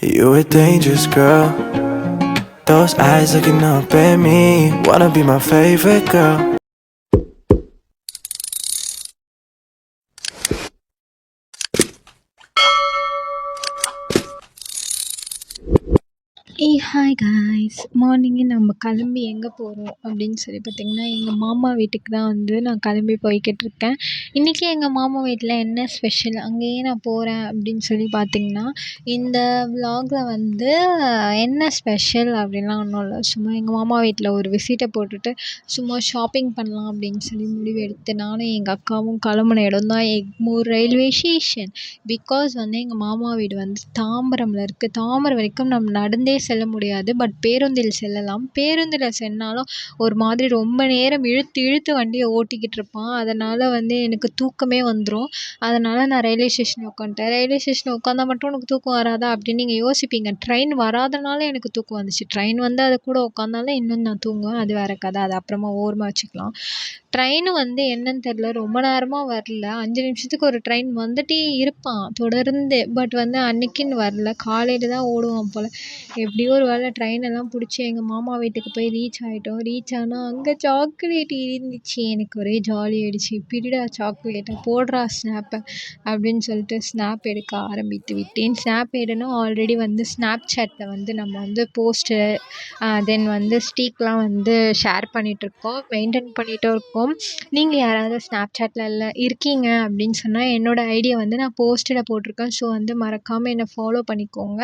You a dangerous girl. Those eyes looking up at me. Wanna be my favorite girl. Guys மார்னிங்கே நம்ம கிளம்பி எங்கே போகிறோம் அப்படின்னு சொல்லி பார்த்தீங்கன்னா எங்கள் மாமா வீட்டுக்கு தான் வந்து நான் கிளம்பி போய்கிட்டுருக்கேன் இன்றைக்கி எங்கள் மாமா வீட்டில் என்ன ஸ்பெஷல் அங்கேயே நான் போகிறேன் அப்படின்னு சொல்லி பார்த்தீங்கன்னா இந்த விலாகில் வந்து என்ன ஸ்பெஷல் அப்படின்லாம் ஒன்றும் இல்லை. சும்மா எங்கள் மாமா வீட்டில் ஒரு விசிட்டை போட்டுட்டு சும்மா ஷாப்பிங் பண்ணலாம் அப்படின்னு சொல்லி முடிவு எடுத்து நானும் எங்கள் அக்காவும் கிளம்புன இடம் தான் எக்மூர் ரயில்வே ஸ்டேஷன் பிகாஸ் வந்து எங்கள் மாமா வீடு வந்து தாம்பரமில் இருக்குது தாம்பரம் வரைக்கும் நம்ம நடந்தே செல்ல முடியாது. பட் பேருந்தில் செல்லலாம். பேருந்தில் சென்றாலும் ஒரு மாதிரி ரொம்ப நேரம் இழுத்து இழுத்து வண்டியை ஓட்டிக்கிட்டு இருப்பான். அதனால் வந்து எனக்கு தூக்கமே வந்துடும் அதனால் நான் ரயில்வே ஸ்டேஷனில் உட்காந்துட்டேன். ரயில்வே ஸ்டேஷனில் உட்காந்தா மட்டும் உனக்கு தூக்கம் வராதா அப்படின்னு நீங்கள் யோசிப்பீங்க. ட்ரெயின் வராதனால எனக்கு தூக்கம் வந்துச்சு. ட்ரெயின் வந்து அது கூட உட்காந்தாலும் இன்னும் நான் தூங்குவேன். அது வேறு கதை. அது அப்புறமா ஓரமாக வச்சுக்கலாம். ட்ரெயின் வந்து என்னன்னு தெரில ரொம்ப நேரமாக வரல. அஞ்சு நிமிஷத்துக்கு ஒரு ட்ரெயின் வந்துட்டே இருப்பான். தொடர்ந்து. பட் வந்து அன்னைக்குன்னு வரல. காலையில் தான் ஓடுவான் போல். எப்படியோ ஒரு வேளை ட்ரெயினெல்லாம் எல்லாம் பிடிச்சி எங்கள் மாமா வீட்டுக்கு போய் ரீச் ஆகிட்டோம் ரீச் ஆனால் அங்கே சாக்லேட் இருந்துச்சு. எனக்கு ஒரே ஜாலி ஆகிடுச்சி பிடிடா சாக்லேட்டை போடுறா ஸ்னாப்பை அப்படின்னு சொல்லிட்டு ஸ்னாப் எடுக்க ஆரம்பித்து விட்டேன். ஸ்னாப் எடுனா ஆல்ரெடி வந்து ஸ்னாப் சாட்டில் வந்து நம்ம வந்து போஸ்ட்டு தென் வந்து ஸ்டீக்லாம் வந்து ஷேர் பண்ணிகிட்ருக்கோம் மெயின்டைன் பண்ணிகிட்டும் இருக்கோம். நீங்கள் யாராவது ஸ்னாப் சாட்டில் இல்லை இருக்கீங்க அப்படின்னு சொன்னால் என்னோடய ஐடியா வந்து நான் போஸ்ட்டில் போட்டிருக்கேன். ஸோ வந்து மறக்காமல் என்னை ஃபாலோ பண்ணிக்கோங்க.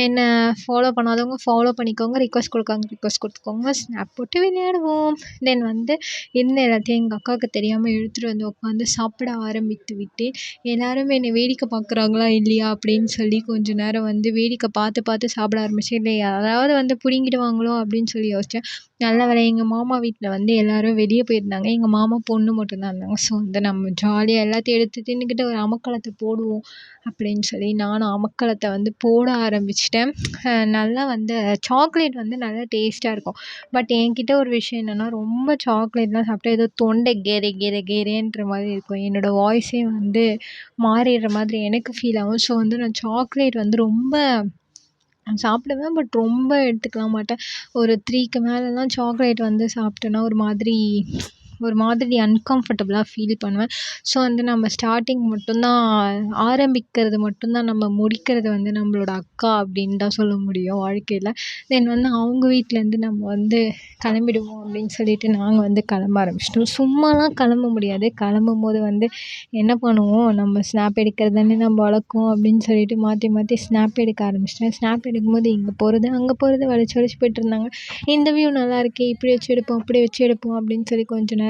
என்னை ஃபாலோ பண்ணாதவங்க ஃபாலோ பண்ணிக்கோங்க. ரிக்வஸ்ட் கொடுக்காங்க ரிக்வஸ்ட் கொடுத்துக்கோங்க ஸ்னாப் போட்டு விளையாடுவோம். தென் வந்து இருந்த எல்லாத்தையும் எங்கள் அக்காவுக்கு தெரியாமல் எடுத்துகிட்டு வந்து உட்காந்து சாப்பிட ஆரம்பித்து விட்டேன் எல்லோரும் என்னை வேடிக்கை பார்க்குறாங்களா இல்லையா அப்படின்னு சொல்லி கொஞ்ச நேரம் வந்து வேடிக்கை பார்த்து பார்த்து சாப்பிட ஆரம்பித்தேன் இல்லை யாராவது வந்து பிடுங்கிடுவாங்களோ அப்படின்னு சொல்லி யோசித்தேன் நல்ல வேளை எங்கள் மாமா வீட்டில் வந்து எல்லோரும் வெளியே போயிருந்தாங்க. எங்கள் மாமா பொண்ணு மட்டும்தான் இருந்தாங்க. ஸோ வந்து நம்ம ஜாலியாக எல்லாத்தையும் எடுத்து தின்னுக்கிட்டு ஒரு அமர்க்களத்தை போடுவோம் அப்படின்னு சொல்லி நானும் அமர்க்களத்தை வந்து போட ஆரம்பிச்சிட்டேன். நல்லா வந்து சாக்லேட் வந்து நல்லா டேஸ்ட்டாக இருக்கும். பட் என்கிட்ட ஒரு விஷயம் என்னென்னா ரொம்ப சாக்லேட்லாம் சாப்பிட்டா ஏதோ தொண்டை கெர கெர கெரேன்ற மாதிரி இருக்கும். என்னோடய வாய்ஸே வந்து மாறிடுற மாதிரி எனக்கு ஃபீல் ஆகும். ஸோ வந்து நான் சாக்லேட் வந்து ரொம்ப சாப்பிடுவேன் பட் ரொம்ப எடுத்துக்கலாம் மாட்டேன் ஒரு த்ரீக்கு மேலேலாம் சாக்லேட் வந்து சாப்பிட்டேன்னா ஒரு மாதிரி ஒரு மாதிரி அன்கம்ஃபர்டபுளாக ஃபீல் பண்ணுவேன். ஸோ வந்து நம்ம ஸ்டார்டிங் மட்டும்தான் ஆரம்பிக்கிறது மட்டும்தான் நம்ம முடிக்கிறது வந்து நம்மளோட அக்கா அப்படின்னு தான் சொல்ல முடியும் வாழ்க்கையில். தென் வந்து அவங்க வீட்டிலேருந்து நம்ம வந்து கிளம்பிடுவோம் அப்படின்னு சொல்லிட்டு நாங்கள் வந்து கிளம்ப ஆரம்பிச்சிட்டோம். சும்மாலாம் கிளம்ப முடியாது. கிளம்பும் போது வந்து என்ன பண்ணுவோம்? நம்ம ஸ்னாப் எடுக்கிறது தானே நம்ம வழக்கம் அப்படின்னு சொல்லிட்டு மாற்றி மாற்றி ஸ்னாப் எடுக்க ஆரம்பிச்சிட்டேன். ஸ்னாப் எடுக்கும்போது இங்கே போகிறது அங்கே போகிறது வளைச்சி வளைச்சி போயிட்டு இருந்தாங்க. இந்த வியூ நல்லா இருக்கே இப்படி வச்சு எடுப்போம் அப்படி வச்சு எடுப்போம் அப்படின்னு சொல்லி கொஞ்ச நேரம்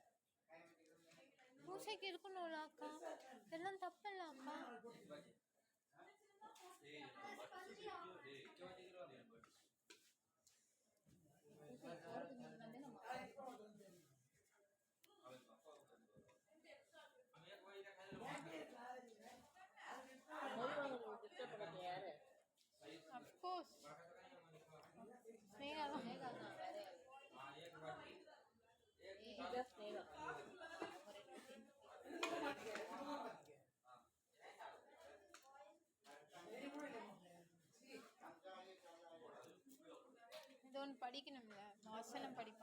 பூசைக்கு இருக்கணும்ல அக்கா இதெல்லாம் தப்பில்ல அக்கா அஃப்கோர்ஸ் ஸ்னேகா தான். se la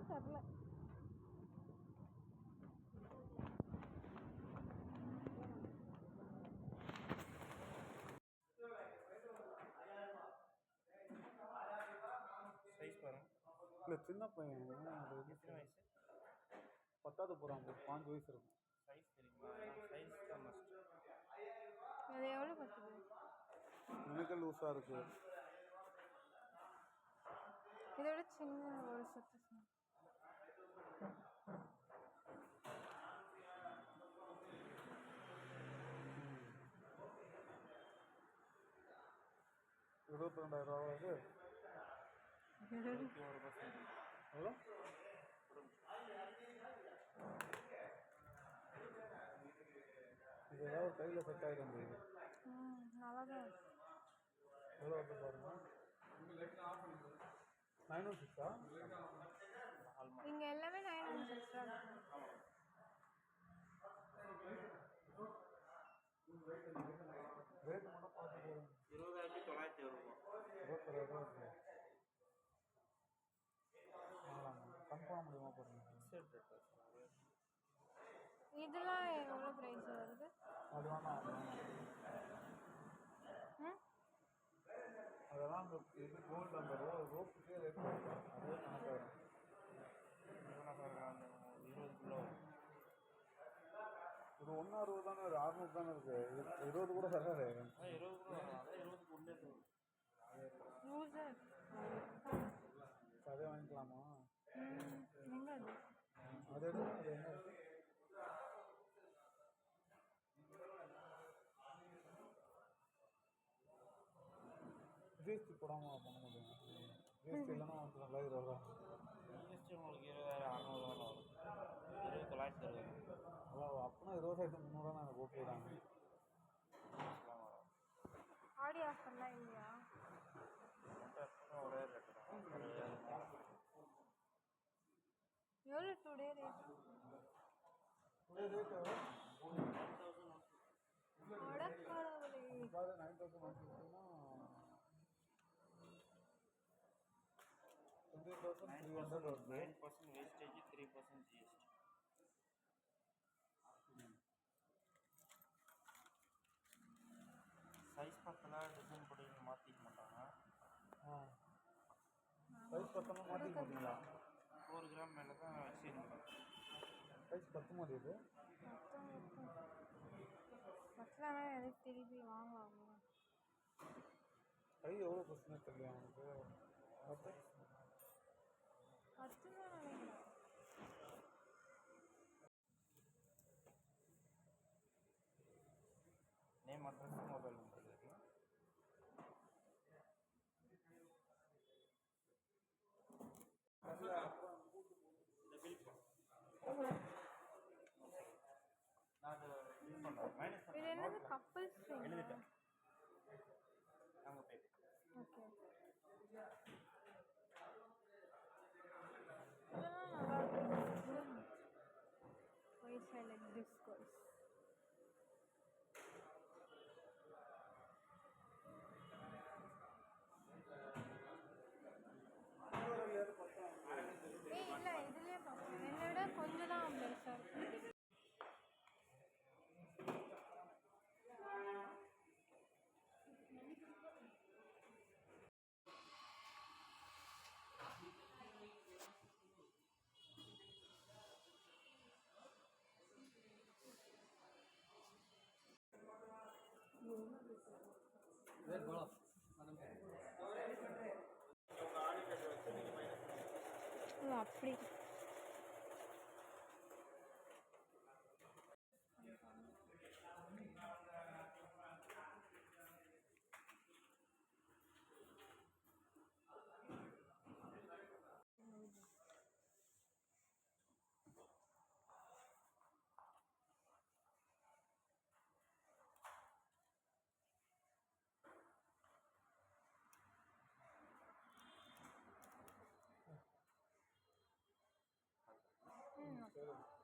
என்னன்னு தெரில சைஸ் பாருங்க. இல்லை சின்ன பையன். சின்ன வயசு? பத்தாவது போகிறாங்க பாஞ்சு வயசு இருக்கும். சைஸ் தெரியுமா? சைஸ் தான் மஸ்ட் அது எவ்வளோ பத்துது எனக்கு லூஸாக இருக்குது இதோட சின்ன ஒரு சத்து இருபத்தி ரெண்டாயிரம் ரூபா வருது ஒரு பர்சன்ட் எவ்வளோ இது ஏதாவது கையில் செட் ஆகிடும் இது ம் நல்லா தான் இருக்கு. எவ்வளோ வருது பாருங்க. நைன் ஒன் சிக்ஸா இங்கே எல்லாமே நைன் ஒன் சிக்ஸ் தான் இருக்கு ரேட்டு மட்டும் பார்த்து போடுங்க இருபதாயிரத்தி தொள்ளாயிரத்தி ரூபா இருபத்தொரு கன்ஃபார்ம் முடியுமா போடுங்க. ரேட் இதெல்லாம் எவ்வளோ ப்ரைஸ் வருது? அது வேணாம் அதெல்லாம் அந்த இது கோல்டு அந்த ரோ ரோப்புக்கே ரேட் அதே கணக்காயிடும் அந்த இருபது கிலோ ஒரு ஒன்று அறுபது தானே ஒரு அறுநூறு தானே இருக்கு? இரு- இருபது கூட வராது அதே வாங்கிக்கலாமா? அது அது? எடு அது என்ன இருக்கு ஜிஎஸ்டி போடாமல் பண்ண முடியும் ஜிஎஸ்டி இல்லைன்னா வந்து நல்லா இருபது ரூபா ஜிஎஸ்டி உங்களுக்கு இருபதாயிரம் அறநூறு வரும் இருபது தொள்ளாயிரத்தி அறுபது அதான் அப்படின்னா இருபதாயிரத்து முந்நூறுவா நாங்கள் வரும் ஆடி ஆஃபர்லாம் இல்லையா? ஒரே ரேட்டு தான் எவ்வளோ? டுடே ரேட் ஒரே ரேட் அடக்கடவுளே நைன் தௌசண்ட் ஒன் ஃபிஃப்டினா டுவெண்ட்டி தௌசண்ட் த்ரீ ஹண்ட்ரட் வருது nine percent wastage three percent GST பத்தமாக மாற்றிக்க மாட்டீங்களா ஒரு கிராம் மேலே தான் எக்ஸ்சேஞ்ச் பண்ணுறாங்க சைஸ் பத்து மாதிரி இது. பத்தலனா எதுக்கு திருப்பி வாங்குவாங்க கை எவ்வளோ பிரச்சனை தெரியல அவனுக்கு பத்து? பத்து தான் நினைக்கிறேன் நேம் அட்ரஸ் மொபைல் நம்பர் இருக்கு இந்த பில் நான் அது பில் பண்ணுறேன் மைனஸ் இது என்னது கப்பல்ஸ் எழுதிட்டேன் நாங்கள் பே ஓகே இதெல்லாம் நல்லா இருக்கு voice I like Africa Good.